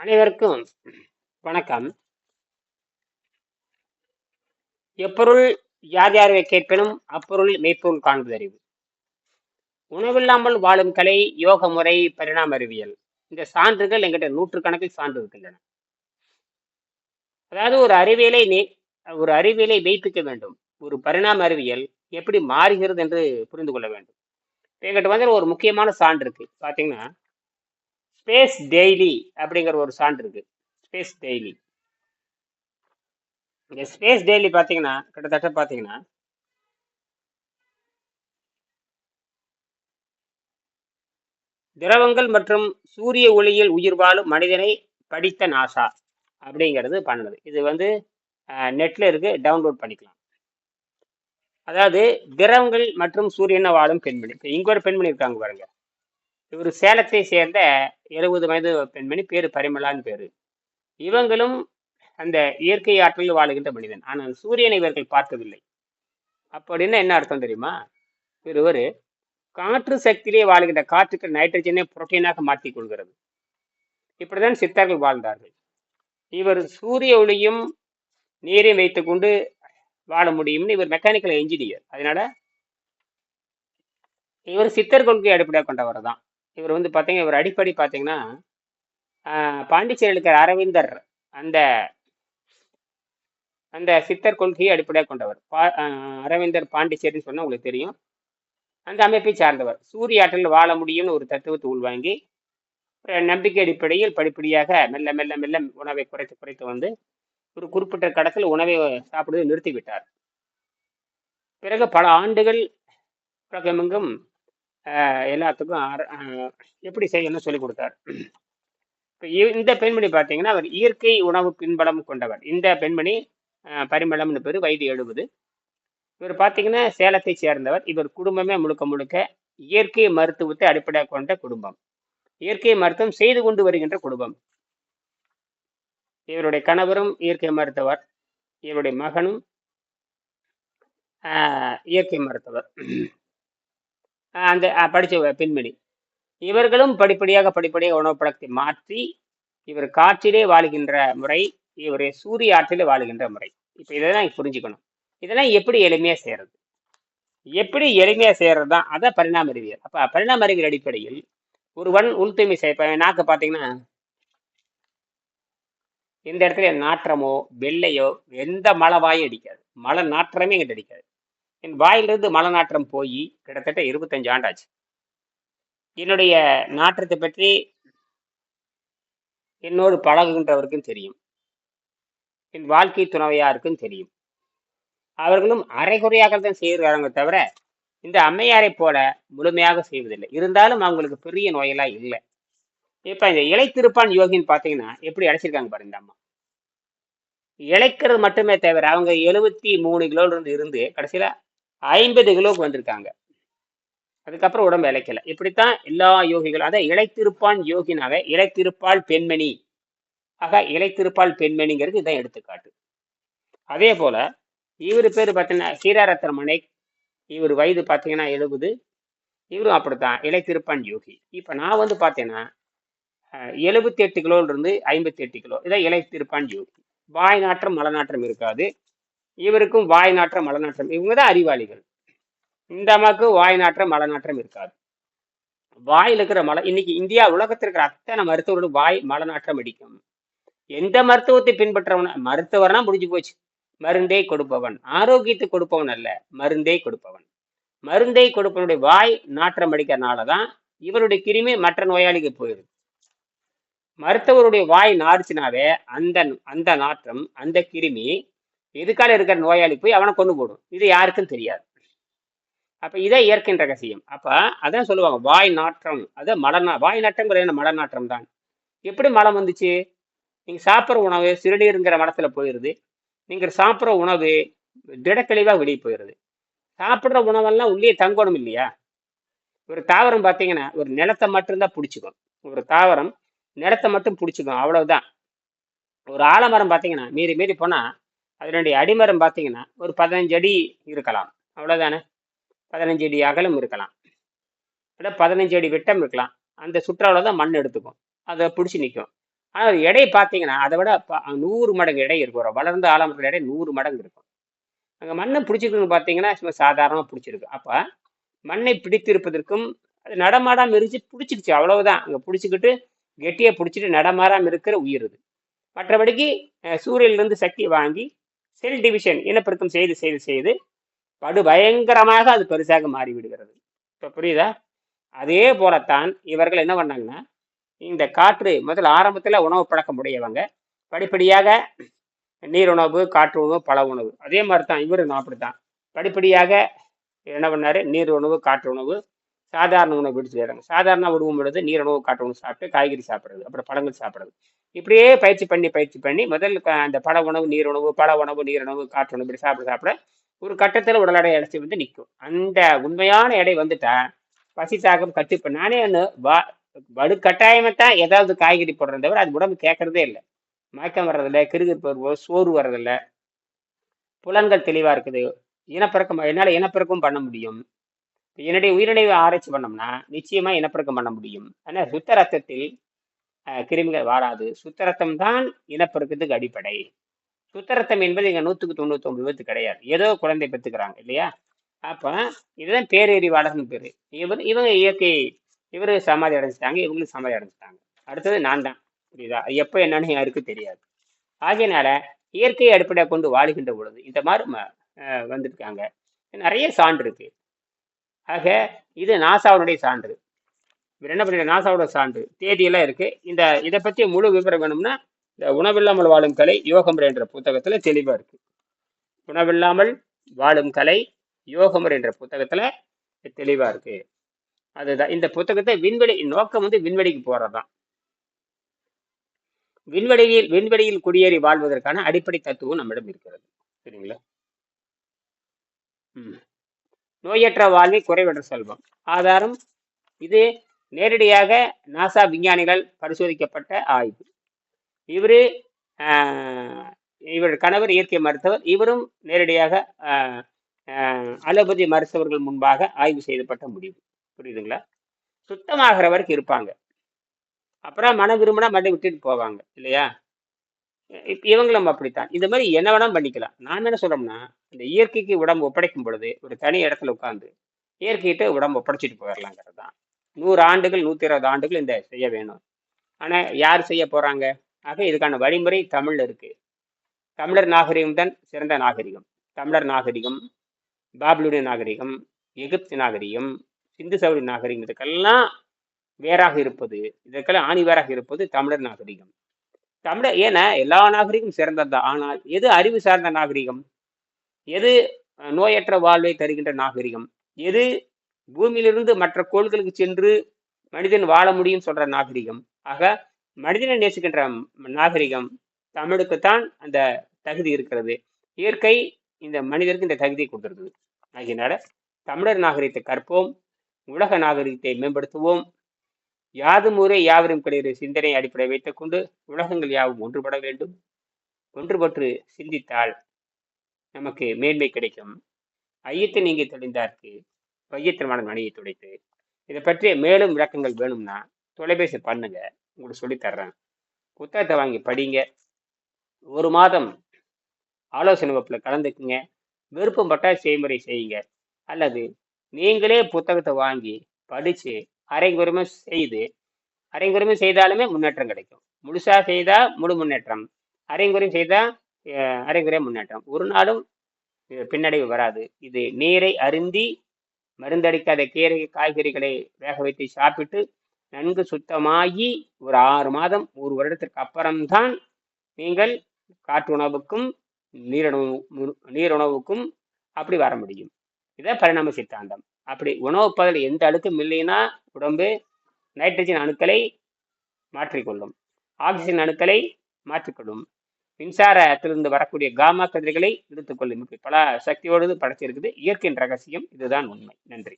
அனைவருக்கும் வணக்கம். எப்பொருள் யார் யாரை கேட்பினும் அப்பொருள் மெய்ப்பொருள் காண்பது அறிவு உணவில்லாமல் வாழும் கலை யோக முறை பரிணாம அறிவியல். இந்த சான்றுகள் எங்கிட்ட நூற்றுக்கணக்கில் சான்று இருக்கின்றன. அதாவது ஒரு அறிவியலை ஒரு அறிவியலை மெய்ப்பிக்க வேண்டும். ஒரு பரிணாம அறிவியல் எப்படி மாறுகிறது என்று புரிந்து கொள்ள வேண்டும். எங்கிட்ட வந்து ஒரு முக்கியமான சான்று இருக்கு. பாத்தீங்கன்னா ஸ்பேஸ் டெய்லி அப்படிங்கிற ஒரு சான்று இருக்கு. ஸ்பேஸ் டெய்லி இந்த ஸ்பேஸ் டெய்லி பார்த்தீங்கன்னா கிட்டத்தட்ட பார்த்தீங்கன்னா திரவங்கள் மற்றும் சூரிய ஒளியில் உயிர் வாழும் மனிதனை படித்த நாசா அப்படிங்கிறது பண்ணுது. இது வந்து நெட்ல இருக்கு. டவுன்லோட் பண்ணிக்கலாம். அதாவது திரவங்கள் மற்றும் சூரியனை வாழும் பெண்மணி. இப்போ இங்க ஒரு பெண்மணி இருக்காங்க பாருங்க. இவர் சேலத்தை சேர்ந்த எழுபது வயது பெண்மணி பேர் பரிமளான்னு பேரு. இவங்களும் அந்த இயற்கை ஆற்றலில் வாழுகின்ற மனிதன். ஆனால் சூரியனை இவர்கள் பார்த்ததில்லை. அப்படின்னா என்ன அர்த்தம் தெரியுமா? இவர் காற்று சக்தியிலே வாழ்கின்ற காற்றுக்கு நைட்ரஜனை புரோட்டீனாக மாற்றிக் கொள்கிறது. இப்படிதான் சித்தர்கள் வாழ்ந்தார்கள். இவர் சூரிய ஒளியும் நீரையும் வைத்துக்கொண்டு வாழ முடியும்னு இவர் மெக்கானிக்கல் என்ஜினியர் அதனால இவர் சித்தர் கொள்கையை அடிப்படையாக கொண்டவர் தான். இவர் வந்து பார்த்தீங்கன்னா இவர் அடிப்படை பார்த்தீங்கன்னா பாண்டிச்சேரியில் இருக்கிற அரவிந்தர் அந்த அந்த சித்தர் கொள்கையை அடிப்படையாக கொண்டவர். பா அரவிந்தர் பாண்டிச்சேரின்னு சொன்னால் உங்களுக்கு தெரியும். அந்த அமைப்பை சார்ந்தவர். சூரிய ஆற்றல் வாழ முடியும்னு ஒரு தத்துவத்தை உள்வாங்கி நம்பிக்கை அடிப்படையில் படிப்படியாக மெல்ல மெல்ல மெல்ல உணவை குறைத்து குறைத்து வந்து ஒரு குறிப்பிட்ட கடத்தில் உணவை சாப்பிடுவதை நிறுத்திவிட்டார். பிறகு பல ஆண்டுகள் உலகமெங்கும் எல்லாத்துக்கும் எப்படி செய்யணும்னு சொல்லி கொடுத்தார். இப்போ இந்த பெண்மணி பார்த்தீங்கன்னா அவர் இயற்கை உணவு பின்பலம் கொண்டவர். இந்த பெண்மணி பரிமளம்னு பேர் வயது எழுபது. இவர் பார்த்தீங்கன்னா சேலத்தை சேர்ந்தவர். இவர் குடும்பமே முழுக்க முழுக்க இயற்கை மருத்துவத்தை அடிப்படையாக கொண்ட குடும்பம். இயற்கை மருத்துவம் செய்து கொண்டு வருகின்ற குடும்பம். இவருடைய கணவரும் இயற்கை மருத்துவர். இவருடைய மகனும் இயற்கை மருத்துவர். அந்த ஆஹ், படிச்ச பெண்மணி இவர்களும் படிப்படியாக படிப்படியாக உணவு பழக்கத்தை மாற்றி இவர் காற்றிலே வாழுகின்ற முறை இவர் சூரிய ஆற்றிலே வாழுகின்ற முறை. இப்போ இதெல்லாம் புரிஞ்சுக்கணும். இதெல்லாம் எப்படி எளிமையாக செய்கிறது எப்படி எளிமையா செய்கிறது தான் அதான் பரிணாம அறிவியல் அப்ப பரிணாம அறிவியல் அடிப்படையில் ஒருவன் உள்தூய்மை செய்ய நாக்கு பார்த்தீங்கன்னா இந்த இடத்துல நாற்றமோ வெள்ளையோ எந்த மழை வாயும் அடிக்காது. மழை நாற்றமே எங்கிட்ட அடிக்காது. என் வாயிலிருந்து மலநாற்றம் போய் கிட்டத்தட்ட இருபத்தஞ்சு ஆண்டாச்சு. என்னுடைய நாற்றத்தை பற்றி என்னோடு பழகுகின்றவருக்கும் தெரியும். என் வாழ்க்கை துணவையாருக்கும் தெரியும். அவர்களும் அரைகுறையாக தான் செய்கிறாங்க தவிர இந்த அம்மையாரை போல முழுமையாக செய்வதில்லை. இருந்தாலும் அவங்களுக்கு பெரிய நோயெல்லாம் இல்லை. இப்போ இந்த இலைத்திருப்பான் யோகின்னு பார்த்தீங்கன்னா எப்படி அடைச்சிருக்காங்க பாருங்க இந்த அம்மா. இழைக்கிறது மட்டுமே தவிர அவங்க எழுபத்தி மூணு கிலோல இருந்து இருந்து கடைசியில ஐம்பது கிலோவுக்கு வந்திருக்காங்க. அதுக்கப்புறம் உடம்பு இழைக்கல. இப்படித்தான் எல்லா யோகிகளும் அதான் இழைத்திருப்பான் யோகினாக இழைத்திருப்பாள் பெண்மணி. ஆக இழைத்திருப்பாள் பெண்மணிங்கிறது இதான் எடுத்துக்காட்டு. அதே போல இவர் பேர் பார்த்தீங்கன்னா சீராரத்னமனை இவர் வயது பார்த்தீங்கன்னா எழுபது. இவரும் அப்படித்தான் இழைத்திருப்பான் யோகி. இப்போ நான் வந்து பார்த்தேன்னா எழுபத்தி எட்டு கிலோல இருந்து ஐம்பத்தி எட்டு கிலோ. இதான் இழைத்திருப்பான் யோகி. வாய் நாற்றம் மலை நாற்றம் இருக்காது. இவருக்கும் வாய் நாற்றம் மலநாற்றம் இவங்க தான் அறிவாளிகள். இந்த அம்மாவுக்கு வாய் நாற்றம் மலநாற்றம் இருக்காது. வாயில் இருக்கிற மலை இன்னைக்கு இந்தியா உலகத்தில் இருக்கிற அத்தனை மருத்துவர்களும் வாய் மலநாற்றம் அடிக்கும். எந்த மருத்துவத்தை பின்பற்றவன மருத்துவர்னா முடிஞ்சு போச்சு. மருந்தே கொடுப்பவன். ஆரோக்கியத்தை கொடுப்பவன் அல்ல மருந்தே கொடுப்பவன். மருந்தை கொடுப்பவனுடைய வாய் நாற்றம் அடிக்கிறனால தான் இவருடைய கிருமி மற்ற நோயாளிக்கு போயிடுது. மருத்துவருடைய வாய் நாறுச்சுனாவே அந்த அந்த நாற்றம் அந்த கிருமி எதுக்கால இருக்கிற நோயாளி போய் அவனை கொண்டு போடும் இது யாருக்கும் தெரியாது. அப்ப இதை இயற்கையின் ரகசியம். அப்ப அதான் சொல்லுவாங்க வாய் நாற்றம். அது மலநா வாய் நாட்டம்ங்கிற என்ன? மல நாற்றம் தான். எப்படி மலம் வந்துச்சு? நீங்க சாப்பிட்ற உணவு சிறுநீருங்கிற மலத்துல போயிருது. நீங்க சாப்பிட்ற உணவு திடக்கழிவா வெளியே போயிடுது சாப்பிட்ற உணவெல்லாம் உள்ளே தங்கணும் இல்லையா? ஒரு தாவரம் பார்த்தீங்கன்னா ஒரு நிலத்தை மட்டும்தான் பிடிச்சிக்கும். ஒரு தாவரம் நிலத்தை மட்டும் பிடிச்சிக்கும். அவ்வளவுதான். ஒரு ஆலமரம் பார்த்தீங்கன்னா மீறி மீறி போனா அதனுடைய அடிமரம் பார்த்தீங்கன்னா ஒரு பதினஞ்சு அடி இருக்கலாம். அவ்வளோதானே பதினஞ்சு அடி அகலம் இருக்கலாம். இல்லை பதினஞ்சு அடி விட்டம் இருக்கலாம். அந்த சுற்றாவில் தான் மண் எடுத்துக்கும். அதை பிடிச்சி நிற்கும் ஆனால் எடை பார்த்தீங்கன்னா அதை விட நூறு மடங்கு எடை இருக்கும். ஒரு வளர்ந்த ஆலமரத்தில் எடை நூறு மடங்கு இருக்கும். அங்கே மண்ணை பிடிச்சிருக்குன்னு பார்த்தீங்கன்னா சும்மா சாதாரணமாக பிடிச்சிருக்கு. அப்போ மண்ணை பிடித்திருப்பதற்கும் அது நடமாடாமல் இருந்துச்சு பிடிச்சிருச்சு. அவ்வளவுதான். அங்கே பிடிச்சிக்கிட்டு கெட்டியை பிடிச்சிட்டு நடமாடாமல் இருக்கிற உயிர் இது மற்றபடிக்கு சூரியன்லேருந்து சக்தி வாங்கி செல் டிவிஷன் இனப்பெருக்கம் செய்து செய்து செய்து படு பயங்கரமாக அது பெருசாக மாறி விடுகிறது இப்போ புரியுதா? அதே போலத்தான் இவர்கள் என்ன பண்ணாங்கன்னா இந்த காற்று முதல் ஆரம்பத்தில் உணவு பழக்கம் உடையவங்க. படிப்படியாக நீர் உணவு காற்று உணவு பல உணவு. அதே மாதிரி தான் இவரும் அப்படித்தான். படிப்படியாக என்ன பண்ணார்? நீர் உணவு காற்று உணவு சாதாரண உணவு விடுச்சுக்கிறாங்க சாதாரண உணவு பொழுது நீர் உணவு காற்று உணவு சாப்பிட்டு காய்கறி சாப்பிட்றது அப்புறம் பழங்கள் சாப்பிட்றது. இப்படியே பயிற்சி பண்ணி பயிற்சி பண்ணி முதல் அந்த பழ உணவு நீர் உணவு பழ உணவு நீர் உணவு காற்று உணவு இப்படி சாப்பிட சாப்பிட ஒரு கட்டத்தில் உடல் எடை அடைச்சி வந்து நிற்கும் அந்த உண்மையான எடை வந்துட்டா பசி தாக்கம் கட்டுப்போ. நானே ஒன்று வா வடு கட்டாயமாத்தான் ஏதாவது காய்கறி போடுறத தவிர அது உடம்பு கேட்கறதே இல்லை. மயக்கம் வர்றதில்ல கிருகிருப்பு வருவோ சோறு வர்றதில்ல. புலன்கள் தெளிவாக இருக்குது. இனப்பெருக்கம் என்னால் இனப்பெருக்கம் பண்ண முடியும். என்னுடைய உயிரிழைவு ஆராய்ச்சி பண்ணோம்னா நிச்சயமா இனப்பெருக்கம் பண்ண முடியும். ஆனால் சுத்த ரத்தத்தில் கிருமிகள் வாராது. சுத்த ரத்தம் தான் இனப்பெருக்கத்துக்கு அடிப்படை. சுத்த ரத்தம் என்பது இங்க நூற்றுக்கு தொண்ணூத்தி ஒன்பது விபத்து கிடையாது. ஏதோ குழந்தை பெற்றுக்கிறாங்க இல்லையா? அப்போ இதுதான் பேரறிவாளர்னு பேர். இவர் இவங்க இயற்கை இவரு சமாதி அடைஞ்சிட்டாங்க இவங்களும் சமாதி அடைஞ்சிட்டாங்க. அடுத்தது நான் தான் புரியுதா? எப்போ என்னன்னு யாருக்கும் தெரியாது. ஆகையினால இயற்கையை அடிப்படையாக கொண்டு வாழுகின்ற பொழுது இந்த மாதிரி ம- வந்திருக்காங்க. நிறைய சான்று இருக்கு. ஆக இது நாசாவுடைய சான்று. இவர் என்ன பண்ணி நாசாவோட சான்று. தேதியெல்லாம் இருக்கு. இந்த இதை பற்றி முழு விவரம் வேணும்னா இந்த உணவில்லாமல் வாழும் கலை யோகமுறை என்ற புத்தகத்துல தெளிவா இருக்கு. உணவில்லாமல் வாழும் கலை யோகமுறை என்ற புத்தகத்துல தெளிவா இருக்கு. அதுதான். இந்த புத்தகத்தை விண்வெளி நோக்கம் வந்து விண்வெளிக்கு போறதுதான். விண்வெளியில் விண்வெளியில் குடியேறி வாழ்வதற்கான அடிப்படை தத்துவம் நம்மிடம் இருக்கிறது. சரிங்களா? ம். நோயற்ற வாழ்வை குறைவற்ற செல்வம். ஆதாரம் இது நேரடியாக நாசா விஞ்ஞானிகள் பரிசோதிக்கப்பட்ட ஆய்வு. இவர் இவர் கணவர் இயற்கை மருத்துவர். இவரும் நேரடியாக அலோபதி மருத்துவர்கள் முன்பாக ஆய்வு செய்யப்பட்ட முடிவு. புரியுதுங்களா? சுத்தமாகிற வரைக்கும் இருப்பாங்க. அப்புறம் மன விரும்பினா மட்டும் விட்டுட்டு போவாங்க. இல்லையா? இவங்களும் அப்படித்தான். இந்த மாதிரி என்ன வேணாலும் பண்ணிக்கலாம். நான் என்ன சொல்றோம்னா இந்த இயற்கைக்கு உடம்பு ஒப்படைக்கும் பொழுது ஒரு தனி இடத்துல உட்காந்து இயற்கைகிட்ட உடம்பு ஒப்படைச்சிட்டு போயிடலாங்கிறது தான். நூறு ஆண்டுகள் நூத்தி இருபது ஆண்டுகள் இந்த செய்ய வேணும். ஆனா யார் செய்ய போறாங்க? ஆக இதுக்கான வழிமுறை தமிழ்ல இருக்கு. தமிழர் நாகரிகம் தான் சிறந்த நாகரிகம். தமிழர் நாகரிகம் பாபிலுடைய நாகரிகம் எகிப்து நாகரிகம் சிந்து சௌரி நாகரிகம் இதுக்கெல்லாம் வேறாக இருப்பது இதற்கெல்லாம் ஆணி வேறாக இருப்பது தமிழர் நாகரிகம். தமிழ ஏன்னா எல்லா நாகரிகம் சிறந்தது தான். ஆனால் எது அறிவு சார்ந்த நாகரிகம்? எது நோயற்ற வாழ்வை தருகின்ற நாகரிகம்? எது பூமியிலிருந்து மற்ற கோள்களுக்கு சென்று மனிதன் வாழ முடியும் சொல்ற நாகரிகம்? ஆக மனிதனை நேசிக்கின்ற நாகரிகம் தமிழுக்குத்தான் அந்த தகுதி இருக்கிறது. இயற்கை இந்த மனிதருக்கு இந்த தகுதியை கொடுத்துருக்குது. ஆகியனால தமிழர் நாகரிகத்தை கற்போம் உலக நாகரிகத்தை மேம்படுத்துவோம். யாதும் ஊரே யாவரும் கிடையாது சிந்தனை அடிப்படை வைத்துக் கொண்டு உலகங்கள் யாவும் ஒன்றுபட வேண்டும். ஒன்றுபட்டு சிந்தித்தால் நமக்கு மேன்மை கிடைக்கும். ஐயத்தை நீங்கி தெளிந்தார்க்கு வையத்திரமான மணியை துடைத்து. இதை பற்றிய மேலும் விளக்கங்கள் வேணும்னா தொலைபேசி பண்ணுங்க. உங்களுக்கு சொல்லித்தர்றேன் புத்தகத்தை வாங்கி படிங்க. ஒரு மாதம் ஆலோசனை வகுப்பில் கலந்துக்குங்க. விருப்பம் பட்டா செய்முறை செய்யுங்க. அல்லது நீங்களே புத்தகத்தை வாங்கி படித்து அரைங்குறைமை செய்து அரைங்குறைமை செய்தாலுமே முன்னேற்றம் கிடைக்கும். முழுசா செய்தா முழு முன்னேற்றம். அரைங்குறையும் செய்தா அரைங்குறை முன்னேற்றம். ஒரு நாளும் பின்னடைவு வராது. இது நீரை அருந்தி மருந்தடிக்காத கீரை காய்கறிகளை வேக வைத்து சாப்பிட்டு நன்கு சுத்தமாகி ஒரு ஆறு மாதம் ஒரு வருடத்திற்கு அப்புறம்தான் நீங்கள் காற்று உணவுக்கும் நீருணவு நீருணவுக்கும் அப்படி வர முடியும். இதான் பரிணாம சித்தாந்தம். அப்படி உணவு பதல் எந்த அழுக்கும் இல்லைன்னா உடம்பு நைட்ரஜன் அணுக்களை மாற்றிக்கொள்ளும். ஆக்சிஜன் அணுக்களை மாற்றிக்கொள்ளும். மின்சாரத்திலிருந்து வரக்கூடிய காமா கதிர்களை எடுத்துக்கொள்ளும். இப்படி பல சக்தியோடு படைச்சிருக்குது. இயற்கையின் ரகசியம் இதுதான் உண்மை. நன்றி.